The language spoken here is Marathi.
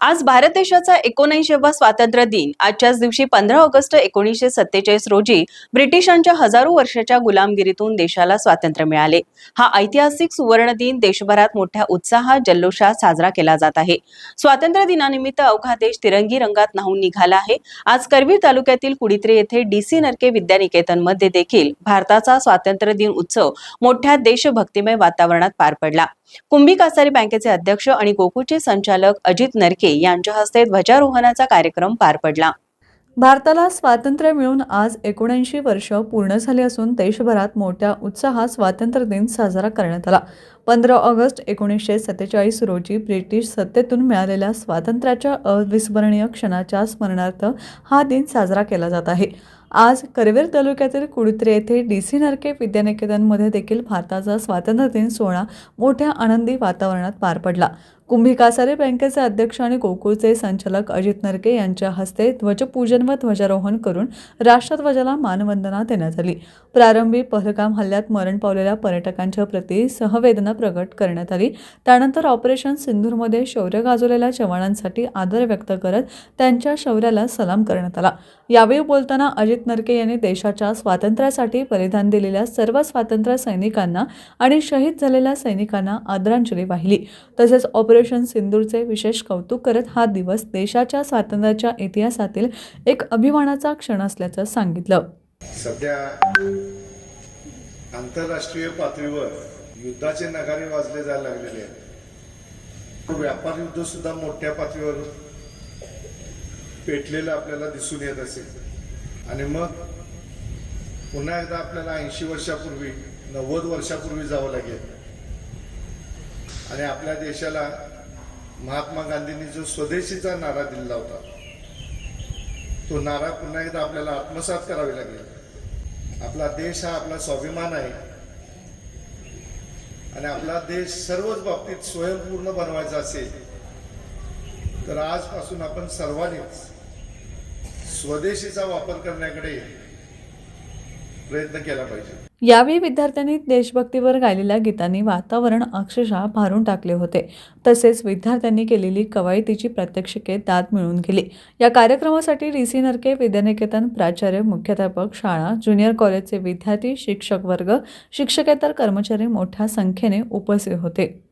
आज भारत देशाचा एकोणऐंशीवा स्वातंत्र्य दिन. आजच्याच दिवशी पंधरा ऑगस्ट एकोणीसशे सत्तेचाळीस रोजी ब्रिटिशांच्या हजारो वर्षाच्या गुलामगिरीतून देशाला स्वातंत्र्य मिळाले. हा ऐतिहासिक सुवर्ण दिन देशभरात मोठ्या उत्साहात जल्लोषात साजरा केला जात आहे. स्वातंत्र्य दिनानिमित्त अवघा देश तिरंगी रंगात न्हावून निघाला आहे. आज करवीर तालुक्यातील कुडित्रे येथे डीसी नरके विद्यानिकेतनमध्ये देखील भारताचा स्वातंत्र्य दिन उत्सव मोठ्या देशभक्तिमय वातावरणात पार पडला. कुंभी कासारी बँकेचे अध्यक्ष आणि गोकुळचे संचालक अजित नरके यांच्या हस्ते ध्वजारोहणाचा कार्यक्रम पार पडला. भारताला स्वातंत्र्य मिळून आज एकोणऐंशी वर्ष पूर्ण झाली असून देशभरात मोठ्या उत्साहात स्वातंत्र्य दिन साजरा करण्यात आला. पंधरा ऑगस्ट एकोणीसशे सत्तेचाळीस रोजी ब्रिटिश सत्तेतून मिळालेल्या स्वातंत्र्याच्या अविस्मरणीय क्षणाच्या स्मरणार्थ हा दिन साजरा केला जात आहे. आज करवीर तालुक्यातील कुडत्रे येथे डी सी नरके विद्यानिकेतनमध्ये देखील भारताचा स्वातंत्र्य दिन सोहळा मोठ्या आनंदी वातावरणात पार पडला. कुंभी कासारे बँकेचे अध्यक्ष आणि गोकुळचे संचालक अजित नरके यांच्या हस्ते ध्वजपूजन व ध्वजारोहण करून राष्ट्रध्वजाला मानवंदना देण्यात आली. प्रारंभी पहलगाम हल्ल्यात मरण पावलेल्या पर्यटकांच्या प्रती सहवेदना प्रकट करण्यात आली. त्यानंतर ऑपरेशन सिंधूरमध्ये शौर्य गाजवलेल्या जवानांसाठी आदर व्यक्त करत त्यांच्या शौर्याला सलाम करण्यात आला. यावेळी बोलताना अजित नरके यांनी देशाच्या स्वातंत्र्यासाठी बलिदान दिलेल्या सर्व स्वातंत्र्य सैनिकांना आणि शहीद झालेल्या सैनिकांना आदरांजली वाहिली. तसेच ऑपरेशन सिंदूरचे विशेष कौतुक करत हा दिवस देशाच्या स्वातंत्र्याच्या इतिहासातील एक अभिमानाचा क्षण असल्याचं सांगितलं. सध्या आंतरराष्ट्रीय पातळीवर युद्धाचे नगारे वाजले जायला लागलेले आहेत. व्यापार युद्ध सुद्धा मोठ्या पातळीवर पेटलेलं आपल्याला दिसून येत असेल आणि मग पुन्हा एकदा आपल्याला ऐंशी वर्षापूर्वी नव्वद वर्षापूर्वी जावं लागेल. आणि आपल्या देशाला महात्मा गांधींनी जो स्वदेशीचा नारा दिला होता तो नारा पुन्हा एकदा आपल्याला आत्मसात करावे लागेल. आपला देश हा आपला स्वाभिमान आहे. आणि आपला देश सर्वच बाबतीत स्वयंपूर्ण बनवायचा असेल तर आजपासून आपण सर्वांनीच स्वदेशीचा वापर करण्याकडे प्रयत्न केला पाहिजे. यावेळी विद्यार्थ्यांनी देशभक्तीवर गायलेल्या गीतांनी वातावरण अक्षरशः भारून टाकले होते. तसेच विद्यार्थ्यांनी केलेली कवायतीची प्रात्यक्षिके दाद मिळून गेली या कार्यक्रमासाठी डी सी नरके विद्यानिकेतन प्राचार्य मुख्याध्यापक शाळा ज्युनियर कॉलेजचे विद्यार्थी शिक्षक वर्ग शिक्षकेतर कर्मचारी मोठ्या संख्येने उपस्थित होते.